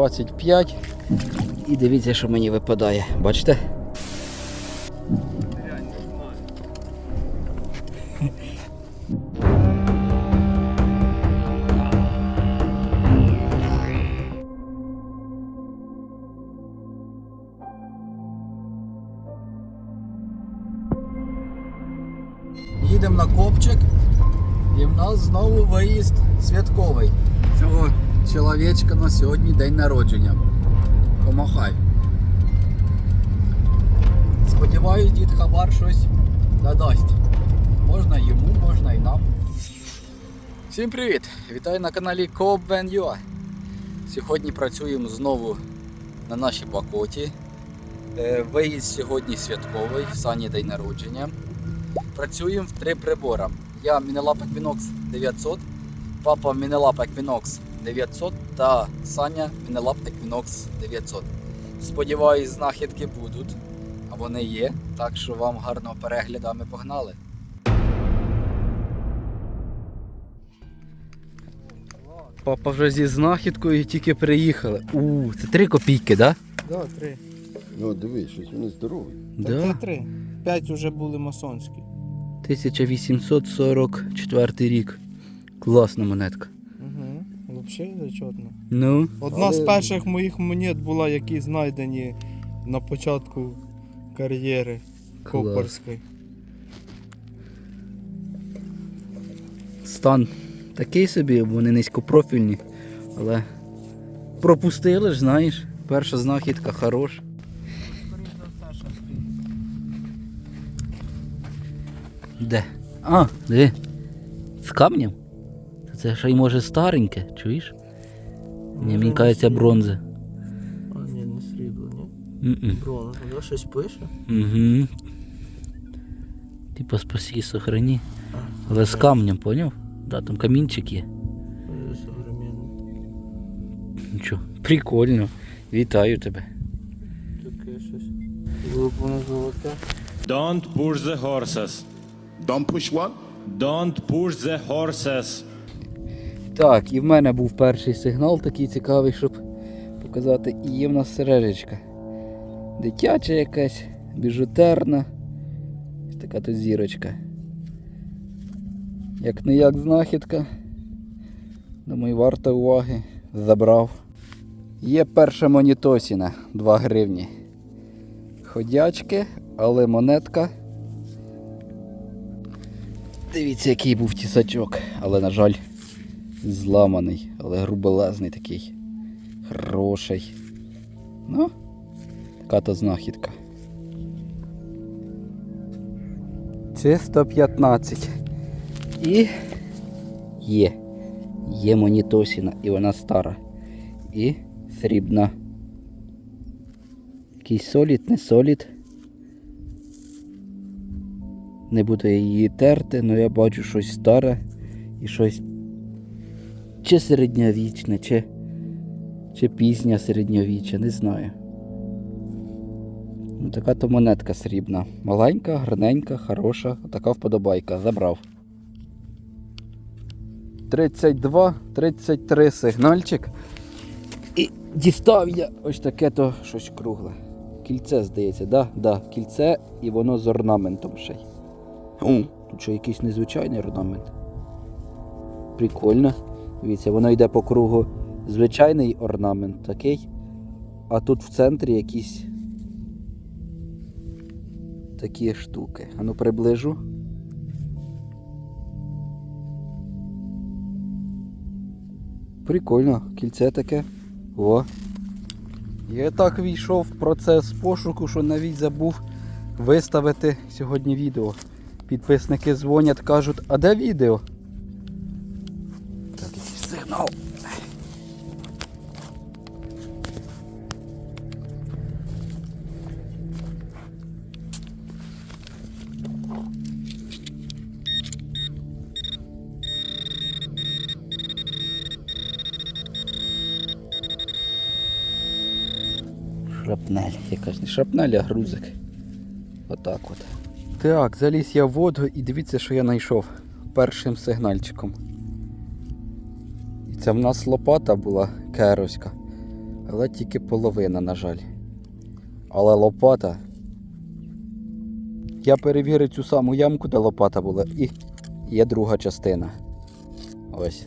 25. І дивіться, що мені випадає. Бачите? Їдемо на копчик. І в нас знову виїзд святковий. Цього чоловічка на сьогодні день народження. Помахай. Сподіваюсь, дід Хабар щось надасть. Можна йому, можна і нам. Всім привіт! Вітаю на каналі CoopVenUA. Сьогодні працюємо знову на нашій бакоті. Е, Виїзд сьогодні святковий, в сані день народження. Працюємо в три прибора. Я Мінелап Equinox 900, папа Мінелап Equinox 900 та Саня Мінелап Equinox 900. Сподіваюсь, знахідки будуть, а вони є. Так що вам гарного перегляду, а ми погнали. Папа вже зі знахідкою тільки приїхали. У, це 3 копійки, так? Да, три. Ну, дивись, щось вони здорові. Так це три. П'ять вже були масонські. 1844 рік. Класна монетка. Взагалі зачетно. Ну. Одна з перших моїх монет була, які знайдені на початку кар'єри Клас. копарської. Стан такий собі, вони низькопрофільні, але пропустили ж, знаєш. Перша знахідка хороша. Де? А, де? З камнем? Це ще й може стареньке, чуєш? Ні, мені кажеться бронза. А, ні, не срібло, ні. Бронза, воно щось пише? Угу. Типа спаси, сохрани. Але з камнем, поняв? Да, там камінчик є. Нічого. Прикольно. Вітаю тебе. Таке щось. Глибоно золоте. Don't push the horses. Don't push what? Don't push the horses. Так, і в мене був перший сигнал такий цікавий, щоб показати. І є в нас сережечка. Дитяча якась, біжутерна. Така тут зірочка. Як не як знахідка. Думаю, варта уваги. Забрав. Є перша монітосіна 2 гривні. Ходячки, але монетка. Дивіться, який був тісачок, але, на жаль, зламаний, але грубелезний такий. Хороший. Ну, така то знахідка. Це 115. І є. Є монітосіна, і вона стара. І срібна. Якийсь солід, не солід. Не буду її терти, але я бачу щось старе і щось чи середньовічне, чи, чи пізня середньовіччя, не знаю. Ну, така то монетка срібна. Маленька, гарненька, хороша, така вподобайка. Забрав. 32, 33 сигнальчик. І дістав я ось таке то щось кругле. Кільце, здається, да? Да, кільце і воно з орнаментом ще й. Тут що якийсь незвичайний орнамент. Прикольно. Дивіться, воно йде по кругу звичайний орнамент такий. А тут в центрі якісь такі штуки. Ану приближу. Прикольно, кільце таке. О. Я так війшов в процес пошуку, що навіть забув виставити сьогодні відео. Підписники дзвонять, кажуть, а де відео? Шрапнель. Якась не шрапнель, а грузик. Отак от. Так, заліз я в воду і дивіться, що я знайшов першим сигнальчиком. І це в нас лопата була керовська. Але тільки половина, на жаль. Але лопата. Я перевірив цю саму ямку, де лопата була, і є друга частина. Ось.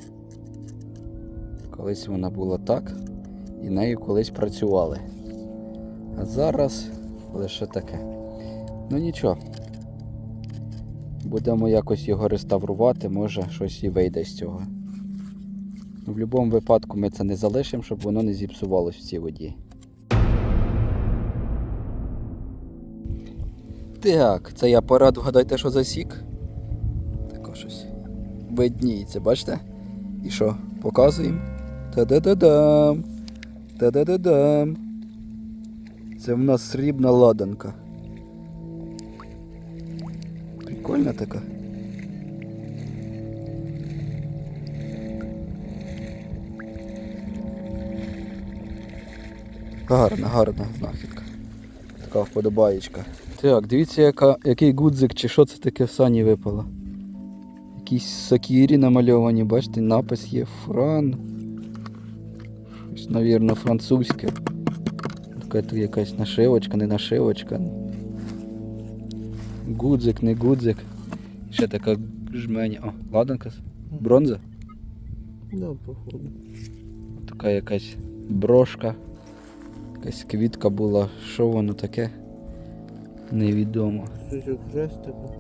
Колись вона була так, і нею колись працювали. А зараз лише таке. Ну нічого. Будемо якось його реставрувати, може щось і вийде з цього. Ну, В будь-якому випадку ми це не залишимо, щоб воно не зіпсувалось в цій воді. Так, це я апарат, вгадайте, що засік. Тако щось. Видніється, бачите? І що, показуємо? Та-да-да-дам! Та-да-да-дам! Це в нас срібна ладанка. Прикольна така. Гарна, гарна знахідка. Така вподобаєчка. Так, дивіться, яка, який гудзик чи що це таке в сані випало. Якісь сакірі намальовані, бачите, напис є Фран. Щось, навірно, французьке. Тут якась нашивочка, не нашивочка. Гудзик, не гудзик. Ще така жменя. О, ладанка. Бронза. Да, походу. Така якась брошка. Якась квітка була. Що воно таке? Невідомо. Щось як хрестику.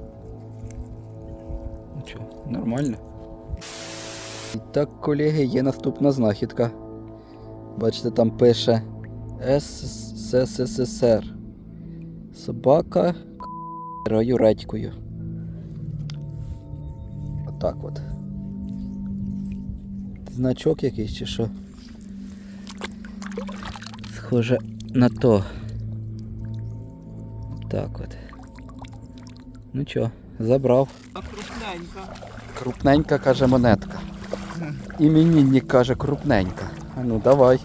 Ну чо, нормально. І так, колеги, є наступна знахідка. Бачите, там пише СССР. Собака рою редькою. Отак от. Значок якийсь чи що? Схоже на то. Так от. Ну чо, забрав. А крупненька. Крупненька каже монетка. Іменінник каже крупненька. А ну давай.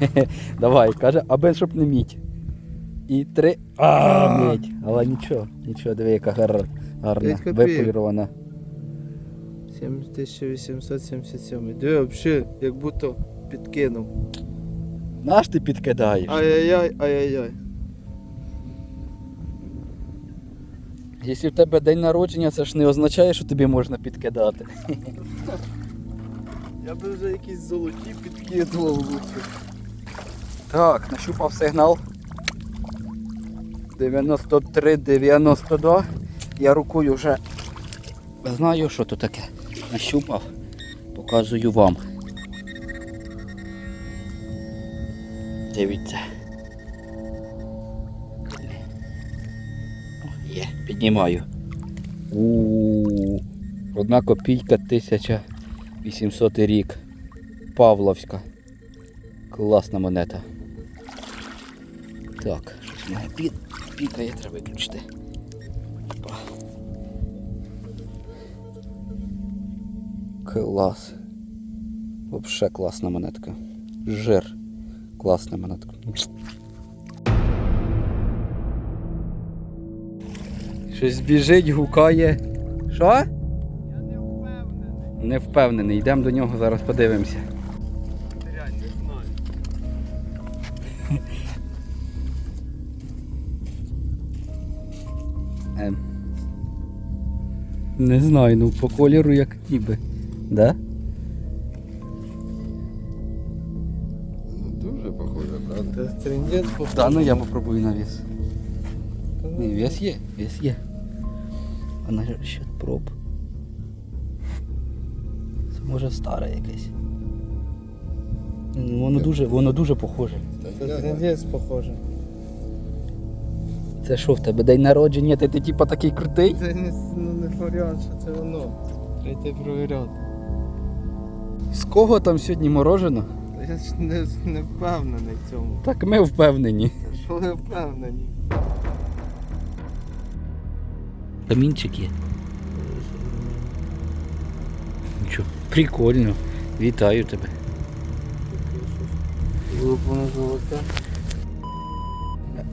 Давай, каже, аби щоб не мідь. І три. А, мідь. Але нічого, нічого, диви, яка гар... гарна, П'ять копійок. виполірована. 7877. Диви, взагалі, як будто підкинув. Наш ти підкидаєш. Ай-яй-яй, ай-яй-яй. Якщо в тебе день народження, це ж не означає, що тобі можна підкидати. Я би вже якісь золоті підкидував лучше. Так, нащупав сигнал. 93-92. Я рукою вже знаю, що тут таке. Нащупав. Показую вам. Дивіться. Є, піднімаю. У одна копійка 1800 рік. Павловська. Класна монета. Так, щось має пі... пікає, треба виключити. Опа. Клас. Вообще класна монетка. Жир. Класна монетка. Щось біжить, гукає. Що? Я не впевнений. Не впевнений. Йдемо до нього, зараз подивимося. Реально, не знаю. Ем. Не знаю, ну по кольору як ніби. Да? Ну, дуже похоже, правда? Та трендець походу. Да, ну я попробую на вес. Ні, вес є, вес є. А на ще проб. Це може старе якесь. Ну, Воно дуже, воно дуже похоже. Це трендець похоже. Це що в тебе день народження, ти, ти типа такий крутий? Це не, ну, не варіант, що це воно. Треба йти провіряти. З кого там сьогодні морожено? Я ж не, не впевнений в цьому. Так ми впевнені. Що ви впевнені? Камінчик є. Нічого, прикольно. Вітаю тебе. Вилуплене золоте.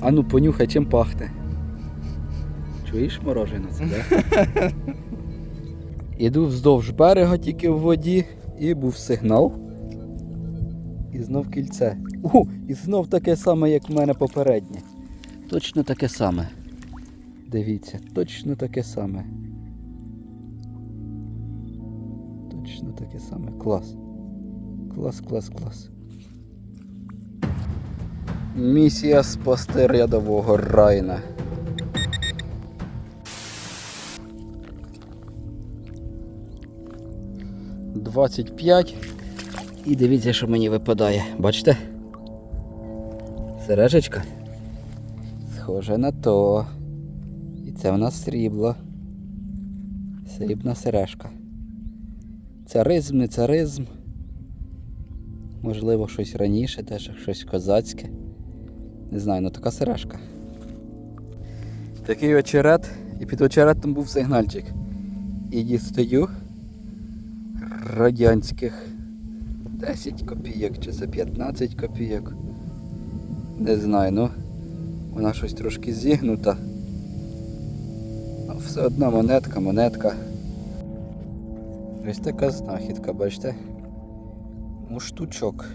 А ну понюхай, чим пахне. Чуєш морожене це, да? Іду вздовж берега тільки в воді і був сигнал. І знов кільце. У, і знов таке саме, як в мене попереднє. Точно таке саме. Дивіться, точно таке саме. Точно таке саме. Клас. Клас, клас, клас. Місія спасти рядового Райна. Двадцять п'ять. І дивіться, що мені випадає. Бачите? Сережечка. Схоже на то. І це в нас срібло. Срібна сережка. Царизм, не царизм. Можливо, щось раніше, теж щось козацьке. Не знаю, ну така сережка. Такий очерет, і під очеретом був сигнальчик. І дістаю радянських 10 копійок чи це 15 копійок. Не знаю, ну вона щось трошки зігнута. А все одно монетка, монетка. Ось така знахідка, бачите? Муштучок.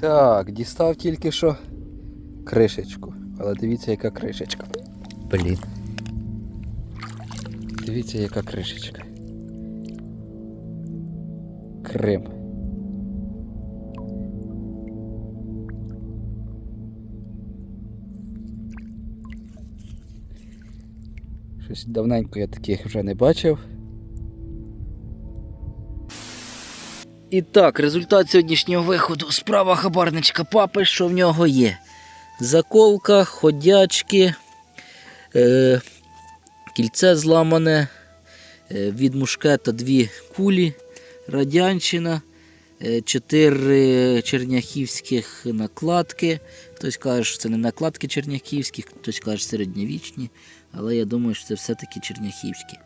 Так, дістав тільки що кришечку. Але дивіться, яка кришечка. Блін. Дивіться, яка кришечка. Крим. Щось давненько я таких вже не бачив. І так, результат сьогоднішнього виходу. Справа хабарничка папи, що в нього є. Заколка, ходячки, е, кільце зламане, е, від мушкета дві кулі, радянщина, е, чотири черняхівських накладки. Хтось каже, що це не накладки черняхівські, хтось каже, середньовічні, але я думаю, що це все-таки черняхівські.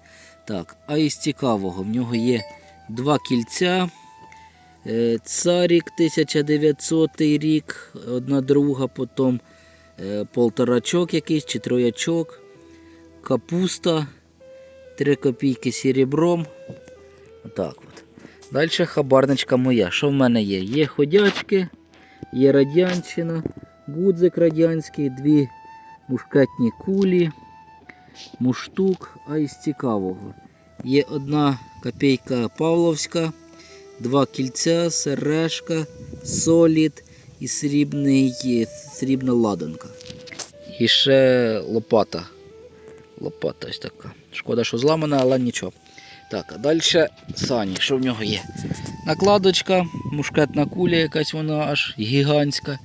Так, а із цікавого, в нього є два кільця. Е, Царік 1900 рік, одна друга, потім е, полторачок якийсь чи троячок, капуста, 3 копійки серебром. Отак от. Далі хабарничка моя. Що в мене є? Є ходячки, є радянщина, гудзик радянський, дві мушкетні кулі, муштук, а із цікавого. Є одна копійка Павловська два кільця, сережка, солід і срібний, срібна ладанка. І ще лопата. Лопата ось така. Шкода, що зламана, але нічого. Так, а далі сані, що в нього є? Накладочка, мушкетна куля, якась вона аж гігантська.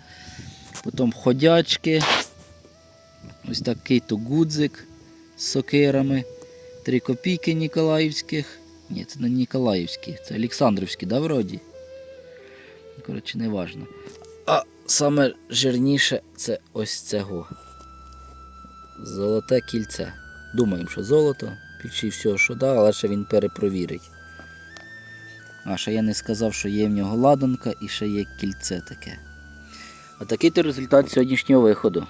Потім ходячки. Ось такий то гудзик з сокирами. Три копійки Ніколаївських. Ні, це не Ніколаївські, це Олександрівські, да, вроді? Коротше, не важно. А саме жирніше це ось цього. Золоте кільце. Думаємо, що золото, більше всього, що да, але ще він перепровірить. А ще я не сказав, що є в нього ладанка і ще є кільце таке. А такий то результат сьогоднішнього виходу.